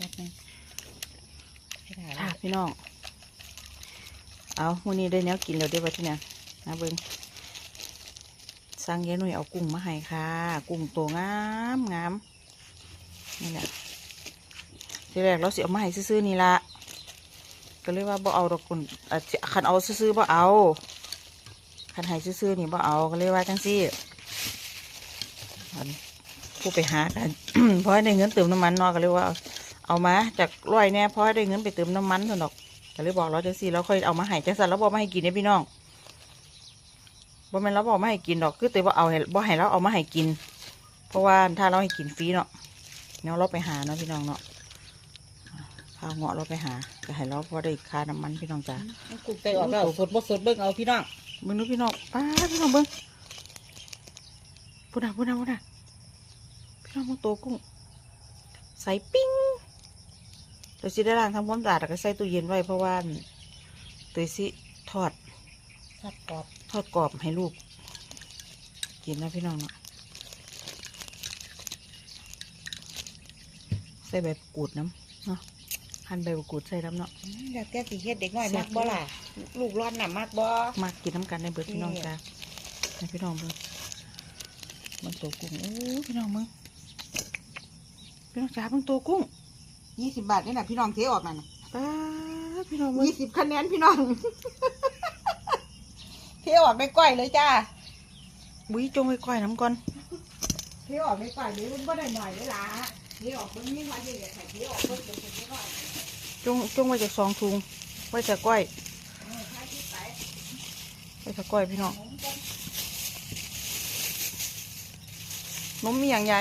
ป๊บนึงไม่ได้ค่ะแล้วพี่น้อง เอาวันนี้ได้แนวกินแล้วเด้อวะที่เนี่ยนะเบิ้งสั่งยายหนุ่ยเอากุ้งมาให้ค่ะ กุ้งตัวงามงามนี่แหละทีแรกเราสิเอามาให้ซื้อๆนี่ละก็เลยว่าบ่เอาดอกคุณอะสิคันเอาซื้อๆบ่เอาคันให้ซื้อๆนี่บ่เอาก็เลยว่าจังซี่อันผู้ไปหากันเพราะให้ได้เงินเติมน้ำมันเนาะก็เลยว่า เอามาจากร้อยแน่เพราะให้ได้เงินไปเติมน้ำมันเถอะดอกก็เลยบอกเราจังซี่เราค่อยเอามาให้จังสันเราบอกมาให้กินเนี่ยพี่น้องบ่แม่นเราบอกมาให้กินดอกคือแต่ว่าเอาให้บ่ให้เราเอามาให้กิน เพราะว่าถ้าเราให้กินฟรีเนาะเนาะเราไปหาเนาะพี่น้องเนาะพาเงาะเราไปหาก็ให้เราพอได้ค่าน้ำมันพี่น้องจ้ากุ้งไตออกแล้วสดบ่สดเบิ่งเอาพี่น้องเบิ้งดูพี่น้องป้าดพี่น้องเบิ้งพูดนะพูดนะพูดนะพี่น้องมึงโตวกุ้งใส่ปิ้ง เดี๋ยวสิได้ล้างทำความสะอาดแล้วก็ใส่ตู้เย็นไว้เพราะว่าเตัวสิทอดทอดกรอบทอดกรอบให้ลูกกินนะพี่น้องเนาะใส่ใบมะกรูดน้ำเนาะหั่นใบมะกรูดใส่น้ำเนาะอืมอยากแก้สีเฮ็ดเด็กน้อยแซ่มับกบ่ล่ะลูกร้อนน่ะมักบ่มากินน้ำกันในเบิดพี่น้องนี่จ้าให้พี่น้องเบิ่งมันตัวกุ้งโอ้พี่น้องมึงพี่น้องจ้าเบิ่งตัวกุ้ง ยี่สิบบาทนี่น่ะพี่น้องเทออกนั่นน่ะป้าดพี่น้องมึงยี่สิบคะแนนพี่น้อง เทออกได้ก้อยเลยจ้า บุ้ยจงไว้ก้อยน้ำก่อนเทออกได้ก้อยเดี๋ยวมันบ่ได้หน่อยเลยล่ะเทออกเบิ่งนี่ว่าจะอยากให้เทออกเบิ่งเป็นเป็นก้อยจงจงไว้จากสองถุงไว้จากก้อยเออใช้ที่ไปไว้จากก้อยพี่น้องนมมีอย่างใหญ่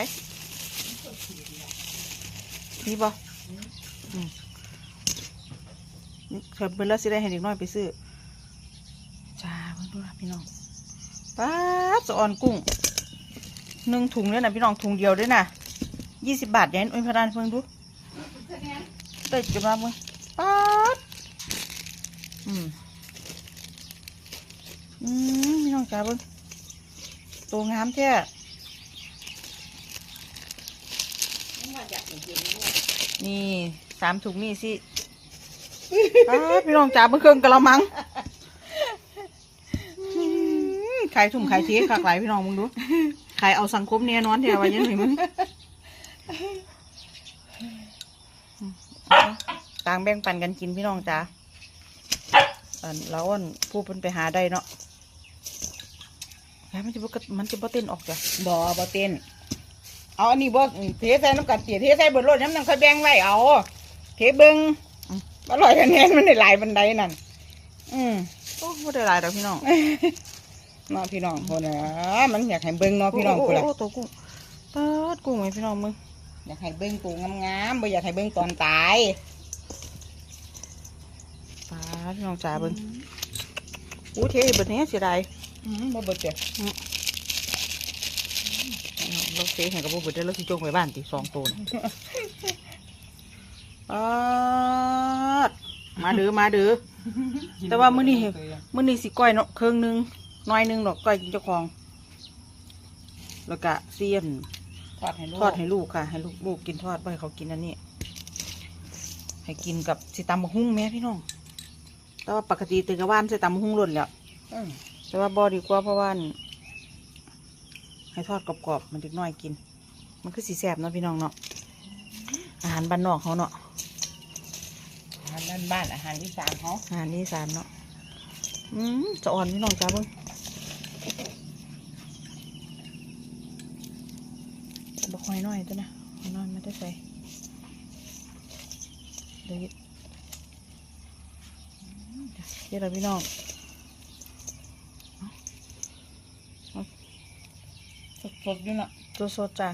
นี่บ่อืมนี่ เถิดเบิ่งแล้วสิได้ให้เด็กน้อยไปซื้อจ้าเบิ่งดูนะพี่น้องป้าสะออนกุ้งหนึ่งถุงเนี่ยนะพี่น้องถุงเดียวด้วยนะยี่สิบบาทยันอุ้ยพนันเพิ่งดูคะแนนได้จุดมาเบิ่งป๊าอืมอืมพี่น้องจ๋าเบิ่งตัวงามแท้ มันว่าอยากให้เห็นด้วย นี่สามถุงนี่สิพี่น้องจ๋าเบิ่งเครื่องกะละมังขายถุงขายทีขากหลายพี่น้องมึงดูขายเอาสังคมเนี่ยนอนเถอะว่ายังไงมึงอืมเอาต่างแบ่งปันกันกินพี่น้องจ๋าอันแล้วอันผู้เป็นไปหาได้เนาะแล้วมันจะบ่กระมันจะบ่เต้นออกจ้ะบ่บ่เต้น เอาอันนี้บ่เทใส่น้ำกัดเตี๋ยเทใส่เบิดรถน้ำนังค่อยแบ่งไว้เอา เทเบิ่งอร่อยคะแนนมันได้หลายบันไดนั่น อืมโอ้บ่ได้หลายดอกพี่น้องเนาะพี่น้องคนน่ะมันอยากให้เบิ่งเนาะพี่น้องคนละโโอ้ตัวกุ้งเปิดกุ้งไว้พี่น้องมึงอยากให้เบิ่งตัวงามๆบ่อยากให้เบิ่งตอนตายปลาพี่น้องจ๋าเบิ่งอู้เทเบิดเนี้ยเสียดายอืมบ่เบิดเจ้ะ เราเทให้กับบ่เบิดได้เราสิจงไว้บ้านติสองตัวน่ะปาดมาเด้อมาเด้อ แต่ว่ามื้อนี้มื้อนี้สิก้อยเนาะเครื่องหนึงน้อยหนึงดอกก้อยกินเจ้าของ แล้วก็เสียน ทอดให้ลูกทอดให้ลูกค่ะ ให้ลูกลูกกินทอดไว้ให้เขากินอันนี้ ให้กินกับสิตำบักหุ่งแม่พี่น้อง แต่ว่าปกติตื่นกับว่านใส่ตำบักหุ่งหล่นแล้ว อืมแต่ว่าบอดีกว่าเพราะว่าอั่น ให้ทอดกรอบๆมันเด็กน้อยกิน มันคือสีแสบเนาะพี่น้องเนาะอาหารบ้านนอกเขาเนาะอาหารบ้านบ้านอาหารอีสานเขาอาหารนี่สานเนาะอืมจะอ่อนพี่น้องจ้าเบิ้งบกหอยน้อยตัวนะหอยน้อยไมาได้ใส่เดี๋ยวเดี๋ยวเราพี่น้อง ส ดๆอยู่เนาะสดสดๆจ้ะ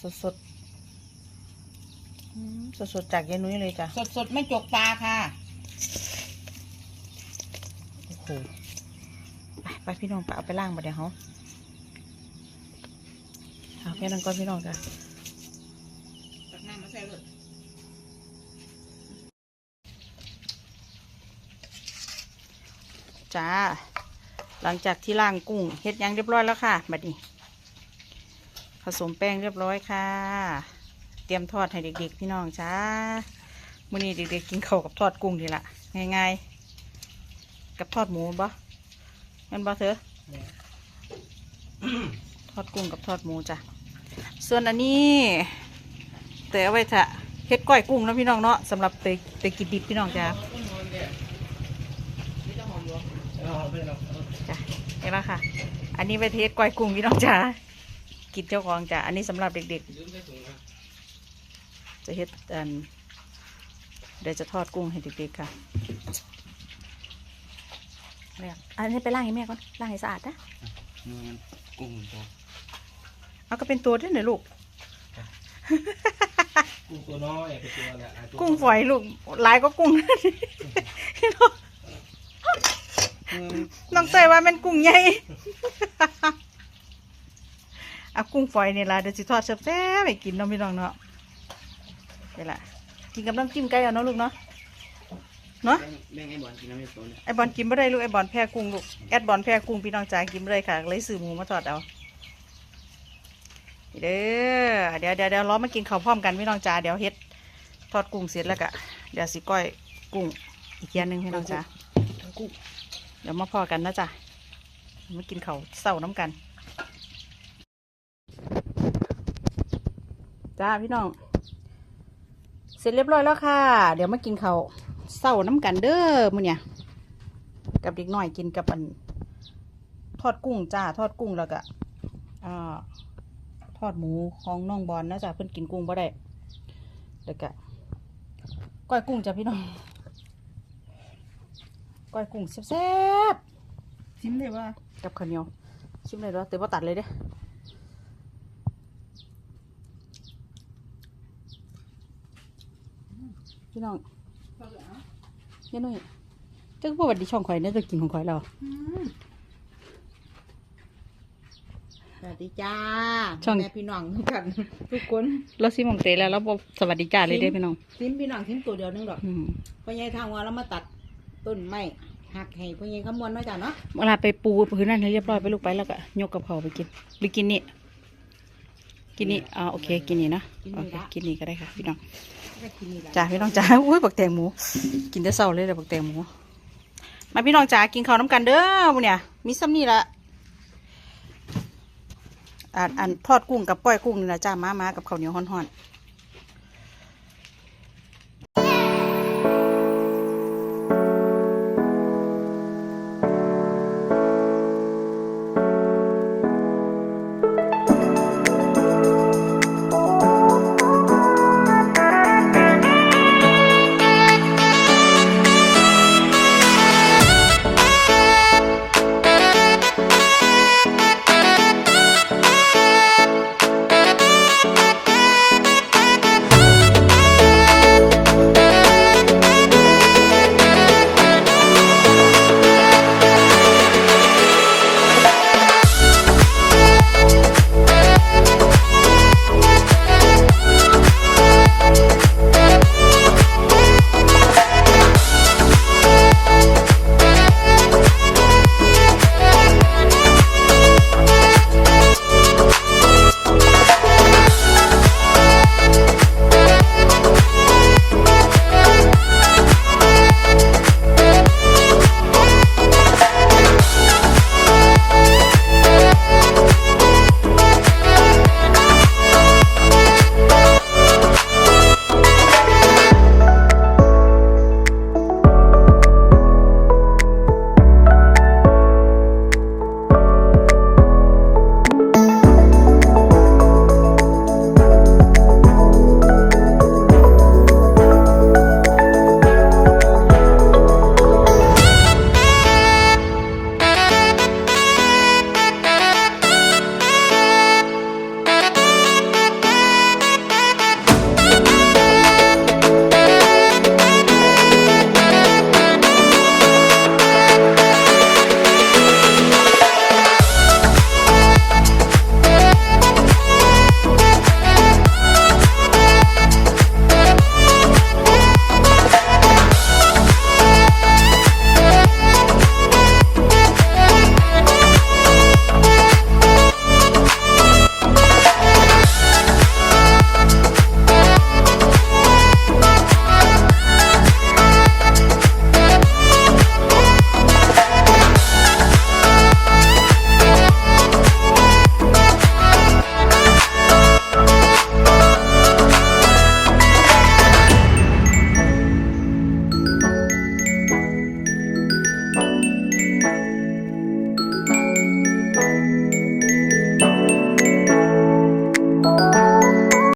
สดสดๆอืมสดสดๆจากยายนุ้ยเลยจ้ะสดๆไม่จกตาค่ะ โอ้โหไปไปพี่น้องไปเอาไปล่างมาเดี๋ยวเขาเอาแค่นั้นก่อนพี่น้องจ้ะตักน้ำมาใส่เลยจ้าหลังจากที่ล่างกุ้งเฮ็ดหยังเรียบร้อยแล้วค่ะบัดนี้ ผสมแป้งเรียบร้อยค่ะ เตรียมทอดให้เด็กๆ พี่น้องจ้ามื้อนี้เด็กๆกินข้าวกับทอดกุ้งนี่ละง่ายๆ กับทอดหมูบ่แมันบ่เถอะทอดกุ้งกับทอดหมูจ้ะ ส่วนอันนี้แต่เอาไว้ถ้าเฮ็ดก้อยกุ้งนะพี่น้องเนาะสำหรับเตยเตยกินดิบพี่น้องจ้าจ้ะเห็นไหมค่ะ อันนี้ไว้เทสก้อยกุ้งพี่น้องจ้า กินเจ้าของจ้ะ อันนี้สำหรับเด็กๆ จะเฮ็ดอันเดี๋ยวจะทอดกุ้งให้เด็กๆค่ะเนี่ยอันนี้ไปล้างให้แม่ก่อนล้างให้สะอาดนะมันกุ้งตัวเอาก็เป็นตัวด้วยนะลูก กุ้งตัวน้อยเป็นตัวแหละอะตัวกุ้งฝอยลูกหลายก็กุ้งอืมน้องเตยว่ามันกุ้งใหญ่ เอากุ้งฝอยนี่ล่ะเดี๋ยวสิทอดแซ่บๆให้กินเนาะพี่น้องเนาะเดี๋ยวละกินกับน้ำจิ้มไก่เอาเนาะลูกเนาะเนาะแม่งไอ้บอลกินน้ำไม่ตัวไอบอลกินไม่ได้ลูกไอบอลแพ้กุ้งลูกแอดบอลแพ้กุ้งพี่น้องจ๋ากินไม่ได้ค่ะเลยซื้อหมูมาทอดเอาเด้อเดี๋ยวเดี๋ยวเดี๋ยวล้อมากินข้าวพร้อมกันพี่น้องจ๋าเดี๋ยวเฮ็ดทอดกุ้งเสร็จแล้วก็เดี๋ยวสิก้อยกุ้งอีกอย่างหนึ่งพี่น้องจ๋าเดี๋ยวมาพอกันนะจ๊ะมากินข้าวเศร้าน้ำกัน จ้าพี่น้อง เสร็จเรียบร้อยแล้วค่ะ เดี๋ยวมากินข้าวเศร้าน้ำกันเด้อมื้อเนี่ย กับเด็กน้อยกินกับอัน ทอดกุ้งจ้า ทอดกุ้งแล้วก็อ่าทอดหมูของน้องบอลนะจ๊ะเพิ่นกินกุ้งบ่ได้แล้วก็ก้อยกุ้งจ้ะพี่น้องก้อยกุ้งแซ่บชิมได้ว่าๆกับข้าวเหนียวชิมเลยเด้อแต่ว่าตัดเลยเด้ พี่น้องเยันนุ่ยเจ้าก็บอกว่าดีช่องข่อยเนี่ยจะกินของข่อยเราสวัสดีจ้าช่องแม่พี่น้องทุกกันทุกคนเราซิมองเตะแล้วเราบอกสวัสดีจ้าเลยเด้อพี่น้องซิมพี่น้องซิมตัวเดียวนึงดอกอืมพ่อใหญ่ทางว่าเรามาตัดต้นไม้หักให้พ่อใหญ่ขมวนไว้จ้ะเนาะเวลาไปปูพื้นนั่นให้เรียบร้อยไปลูกไปแล้วก็ยกกับเขาวไปกินหรือกินนี่กินนี่อ่าโอเคกินนี่นะโอเคกินนี่ก็ได้ค่ะพี่น้องก็กินนี่แหละ จ้าพี่น้องจ้าอุ้ยบักแตงหมู กินแต่เช้าเลยเลยบักแตงหมู มาพี่น้องจ้ากินข้าวน้ำกันเด้อมื้อเนี่ยมีซ้ำนี่ละอ่านอันทอดกุ้งกับก้อยกุ้งนี่ละจ้ามามากับข้าวเหนียวฮ้อนๆ